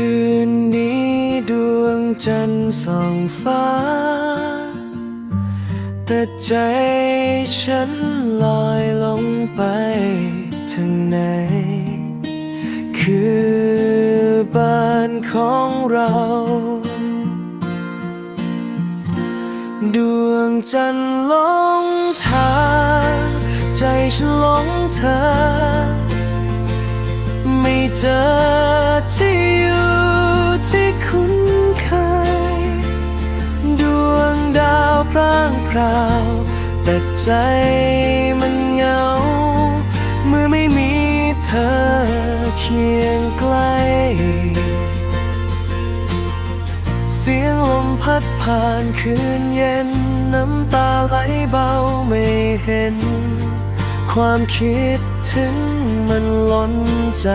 คืนนี้ดวงจันทร์ส่องฟ้า แต่ใจฉันลอยลงไปถึงไหน คือบ้านของเรา ดวงจันทร์หลงทางใจฉันหลงเธอ ไม่เจอที่ พร่างพราว แต่ใจมันเหงา เมื่อไม่มีเธอเคียงใกล้ เสียงลมพัดผ่านคืนเย็น น้ำตาไหลเบาไม่เห็น ความคิดถึงมันล้นใจ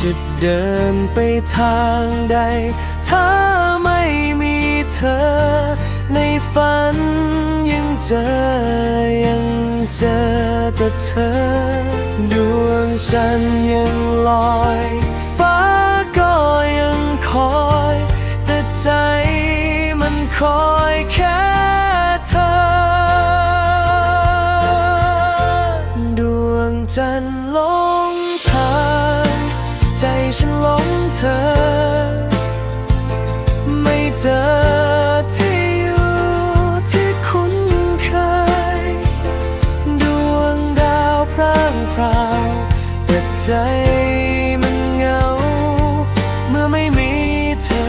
จะเดินไปทางใด ถ้าไม่มีเธอ ฝันยังเจอยังเจอแต่เธอ ดวงจันทร์ยังลอย ฟ้าก็ยังคอย แต่ใจมันคอยแค่เธอ ดวงจันทร์หลงทางใจฉันหลงเธอ ไม่เจอ แต่ใจมันเหงา เมื่อไม่มีเธอ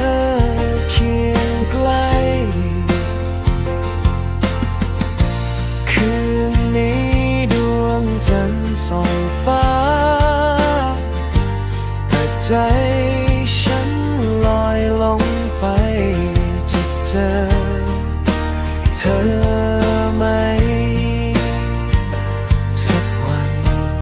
เคียงใกล้คืนนี้ดวงจันทร์ส่องฟ้าแต่ใจ